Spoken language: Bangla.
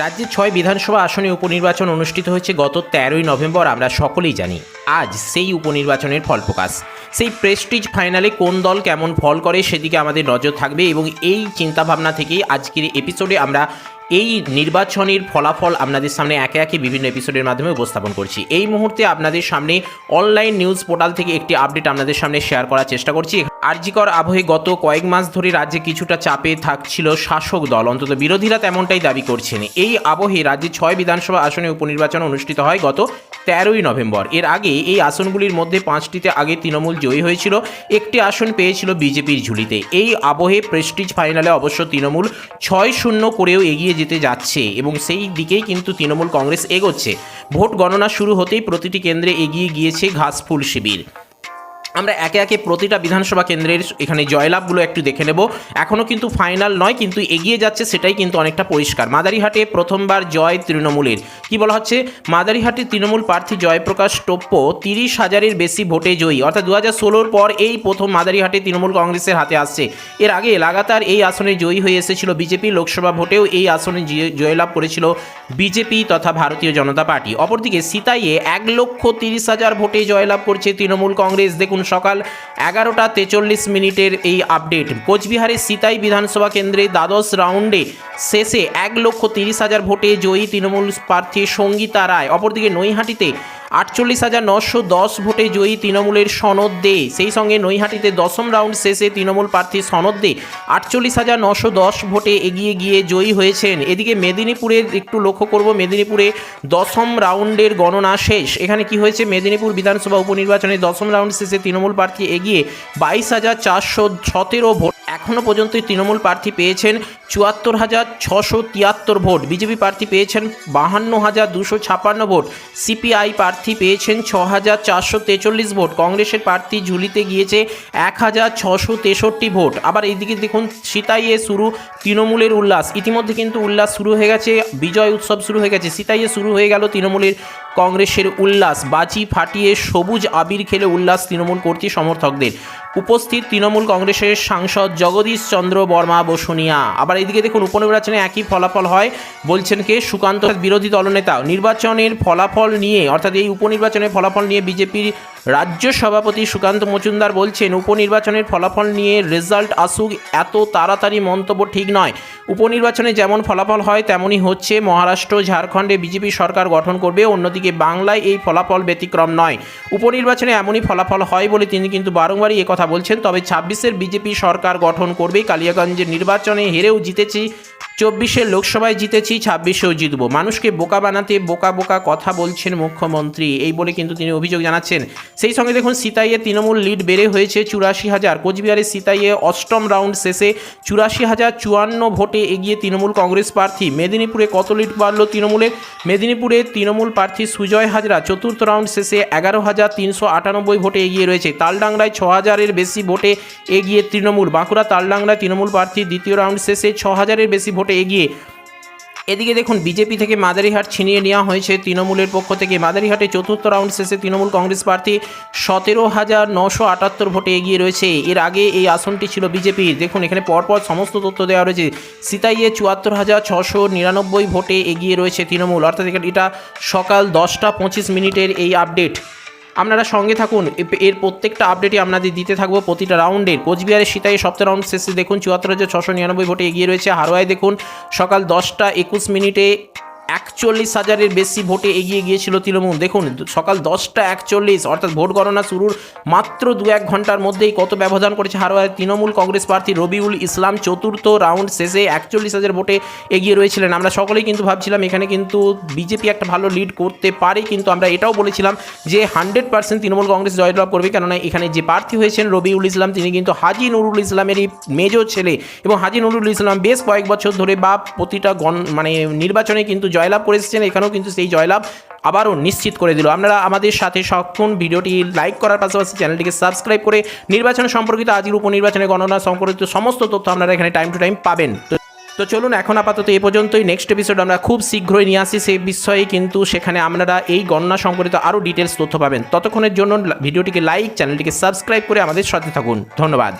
রাজ্যের ছয় বিধানসভা আসনে উপনির্বাচন অনুষ্ঠিত হয়েছে গত তেরোই নভেম্বর, আমরা সকলেই জানি। আজ সেই উপনির্বাচনের ফল প্রকাশ। সেই প্রেস্টিজ ফাইনালে কোন দল কেমন ফল করে সেদিকে আমাদের নজর থাকবে এবং এই চিন্তাভাবনা থেকেই আজকের এপিসোডে আমরা এই নির্বাচনের ফলাফল আপনাদের সামনে একে একে বিভিন্ন এপিসোডের মাধ্যমে উপস্থাপন করছি। এই মুহূর্তে আপনাদের সামনে অনলাইন নিউজ পোর্টাল থেকে একটি আপডেট আপনাদের সামনে শেয়ার করার চেষ্টা করছি। আরজিকর আবহে গত কয়েক মাস ধরে রাজ্যে কিছুটা চাপে থাকছিল শাসক দল। অন্তত বিরোধীরা তেমনটাই দাবি করছেন। এই আবহে রাজ্যে ছয় বিধানসভা আসনে উপনির্বাচন অনুষ্ঠিত হয় গত তেরোই নভেম্বর। এর আগে এই আসনগুলির মধ্যে পাঁচটিতে আগে তৃণমূল জয়ী হয়েছিল, একটি আসন পেয়েছিল বিজেপির ঝুলিতে। এই আবহে প্রেস্টিজ ফাইনালে অবশ্য তৃণমূল ছয় শূন্য করেও এগিয়ে যেতে যাচ্ছে এবং সেই দিকেই কিন্তু তৃণমূল কংগ্রেস এগোচ্ছে। ভোট গণনা শুরু হতেই প্রতিটি কেন্দ্রে এগিয়ে গিয়েছে ঘাসফুল শিবির। আমরা একে একে প্রতিটা বিধানসভা কেন্দ্রের এখানে জয়লাভগুলো একটু দেখে নেব। এখনও কিন্তু ফাইনাল নয়, কিন্তু এগিয়ে যাচ্ছে সেটাই কিন্তু অনেকটা পরিষ্কার। মাদারিহাটে প্রথমবার জয় তৃণমূলের। কি বলা হচ্ছে? মাদারিহাটে তৃণমূল প্রার্থী জয়প্রকাশ টোপ্পো তিরিশ হাজারের বেশি ভোটে জয়ী। অর্থাৎ দু হাজার ষোলোর পর এই প্রথম মাদারিহাটে তৃণমূল কংগ্রেসের হাতে আসছে। এর আগে লাগাতার এই আসনে জয়ী হয়ে এসেছিল বিজেপি। লোকসভা ভোটেও এই আসনে জয়- জয়লাভ করেছিল বিজেপি তথা ভারতীয় জনতা পার্টি। অপরদিকে সিতাইয়ে এক লক্ষ তিরিশ হাজার ভোটে জয়লাভ করছে তৃণমূল কংগ্রেস। দেখুন সকাল এগারোটা তেচল্লিশ মিনিটের এই আপডেট। কোচবিহারের সিতাই বিধানসভা কেন্দ্রে দ্বাদশ রাউন্ডে শেষে এক লক্ষ তিরিশ হাজার ভোটে জয়ী তৃণমূল প্রার্থী সঙ্গীতা রায়, অপরদিকে নৈহাটিতে আটচল্লিশ হাজার নশো দশ ভোটে জয়ী তৃণমূলের সনদ দে। সেই সঙ্গে নৈহাটিতে দশম রাউন্ড শেষে তৃণমূল প্রার্থী সনদ দে। আটচল্লিশ হাজার নশো দশ ভোটে এগিয়ে গিয়ে জয়ী হয়েছেন। এদিকে মেদিনীপুরের একটু লক্ষ্য করব, মেদিনীপুরে দশম রাউন্ডের গণনা শেষ। এখানে কি হয়েছে? মেদিনীপুর বিধানসভা উপনির্বাচনে দশম রাউন্ড শেষে তৃণমূল প্রার্থী এগিয়ে বাইশ হাজার চারশো সতেরো ভোট এখনও পর্যন্ত তৃণমূল প্রার্থী পেয়েছেন চুয়াত্তর হাজার ছশো তিয়াত্তর ভোট। বিজেপি প্রার্থী পেয়েছেন বাহান্ন হাজার দুশো ছাপান্ন ভোট। সিপিআই প্রার্থী পেয়েছেন ছ হাজার চারশো তেচল্লিশ ভোট। কংগ্রেসের প্রার্থী ঝুলিতে গিয়েছে এক হাজার ছশো তেষট্টি ভোট। আবার এইদিকে দেখুন, সিতাইয়ে শুরু তৃণমূলের উল্লাস। ইতিমধ্যে কিন্তু উল্লাস শুরু হয়ে গেছে, বিজয় উৎসব শুরু হয়ে গেছে। সিতাইয়ে শুরু হয়ে গেল তৃণমূলের কংগ্রেসের উল্লাস, বাজি ফাটিয়ে সবুজ আবির খেলে উল্লাস তৃণমূল কর্তৃ সমর্থকদের। উপস্থিত তৃণমূল কংগ্রেসের সাংসদ জগদীশ চন্দ্র বর্মা বসুনিয়া। আবার এইদিকে দেখুন, উপনির্বাচনে একই ফলাফল হয়, বলছেন কে? সুকান্ত বিরোধী দলনেতা। নির্বাচনের ফলাফল নিয়ে, অর্থাৎ এই উপনির্বাচনের ফলাফল নিয়ে বিজেপির রাজ্য সভাপতি সুকান্ত মজুমদার বলছেন, উপনির্বাচনের ফলাফল নিয়ে রেজাল্ট আসুক এত তাড়াতাড়ি মন্তব্য ঠিক নয়। উপনির্বাচনে যেমন ফলাফল হয়, তেমনই হচ্ছে। মহারাষ্ট্র, ঝাড়খণ্ডে বিজেপি সরকার গঠন করবে, অন্যদিকে বাংলায় এই ফলাফল ব্যতিক্রম নয়। উপনির্বাচনে এমনই ফলাফল হয় বলে তিনি কিন্তু বারংবারই কথা বলছেন। তবে ছাব্বিশের বিজেপি সরকার গঠন করবে কালিয়াগঞ্জের নির্বাচনে, হেরেও জিতেছি চব্বিশে লোকসভায় জিতেছি, ছাব্বিশেও জিতবো। মানুষকে বোকা বানাতে বোকা বোকা কথা বলছেন মুখ্যমন্ত্রী। এই বলে কিন্তু তিনি অভিযোগ জানাচ্ছেন। সেই সঙ্গে দেখুন, সিতাইয়ে তৃণমূল লিড বেড়ে হয়েছে চুরাশি হাজার। কোচবিহারের সিতাইয়ে অষ্টম রাউন্ড শেষে চুরাশি হাজার চুয়ান্ন ভোটে এগিয়ে তৃণমূল কংগ্রেস প্রার্থী। মেদিনীপুরে কত লিড বাড়লো তৃণমূলের মেদিনীপুরে তৃণমূল প্রার্থী সুজয় হাজরা চতুর্থ রাউন্ড শেষে এগারো হাজার তিনশো আটানব্বই ভোটে এগিয়ে রয়েছে। তালডাংরায় ছ হাজারের বেশি ভোটে এগিয়ে তৃণমূল। বাঁকুড়া তালডাংরায় তৃণমূল প্রার্থী দ্বিতীয় রাউন্ড শেষে ছ হাজারের বেশি ভোটে এগিয়ে। এদিকে দেখুন, বিজেপি থেকে মাদারিহাট ছিনিয়ে নেওয়া হয়েছে তৃণমূলের পক্ষ থেকে। মাদারিহাটে চতুর্থ রাউন্ড শেষে তৃণমূল কংগ্রেস প্রার্থী সতেরো হাজার নশো আটাত্তর ভোটে এগিয়ে রয়েছে। এর আগে এই আসনটি ছিল বিজেপি। দেখুন, এখানে পরপর সমস্ত তথ্য দেওয়া রয়েছে। সিতাইয়ে চুয়াত্তর হাজার ছশো নিরানব্বই ভোটে এগিয়ে রয়েছে তৃণমূল। অর্থাৎ এটা সকাল দশটা পঁচিশ মিনিটের এই আপডেট। আপনারা সঙ্গে থাকুন। এর প্রত্যেকটা আপডেটই আপনাদের দিতে থাকব। প্রতিটা রাউন্ডের কোচবিহারের সীতায় সপ্তাহ রাউন্ড শেষে দেখুন। চুয়াত্তর হাজার ছশো নিরানব্বই ভোটে এগিয়ে রয়েছে হারোয়ায়। দেখুন, সকাল দশটা একুশ মিনিটে একচল্লিশ হাজারের বেশি ভোটে এগিয়ে গিয়েছিল তৃণমূল। দেখুন, সকাল দশটা একচল্লিশ, অর্থাৎ ভোট গণনা শুরুর মাত্র দু এক ঘণ্টার মধ্যেই কত ব্যবধান করেছে হারোয়ায় তৃণমূল কংগ্রেস প্রার্থী রবিউল ইসলাম চতুর্থ রাউন্ড শেষে একচল্লিশ হাজার ভোটে এগিয়ে রয়েছিলেন। আমরা সকলেই কিন্তু ভাবছিলাম এখানে কিন্তু বিজেপি একটা ভালো লিড করতে পারে, কিন্তু আমরা এটাও বলেছিলাম যে হান্ড্রেড পার্সেন্ট তৃণমূল কংগ্রেস জয়লাভ করবে, কেননা এখানে যে প্রার্থী হয়েছেন রবিউল ইসলাম, তিনি কিন্তু হাজি নুরুল ইসলামেরই মেজো ছেলে। এবং হাজি নুরুল ইসলাম বেশ কয়েক বছর ধরে বা প্রতিটা গণ মানে নির্বাচনে কিন্তু জয়লাভ করে এসেছেন এখানেও কিন্তু সেই জয়লাভ আবারও নিশ্চিত করে দিল। আপনারা আমাদের সাথে সক্ষণ ভিডিওটি লাইক করার পাশাপাশি চ্যানেলটিকে সাবস্ক্রাইব করে নির্বাচন সম্পর্কিত আজকের উপনির্বাচনে গণনা সম্পর্কিত সমস্ত তথ্য আপনারা এখানে টাইম টু টাইম পাবেন। তো তো চলুন, এখন আপাতত এ পর্যন্তই। নেক্সট এপিসোড আমরা খুব শীঘ্রই নিয়ে আসি। সেই বিষয়ে কিন্তু সেখানে আপনারা এই গণনা সম্পর্কিত আরও ডিটেলস তথ্য পাবেন। ততক্ষণের জন্য ভিডিওটিকে লাইক চ্যানেলটিকে সাবস্ক্রাইব করে আমাদের সাথে থাকুন। ধন্যবাদ।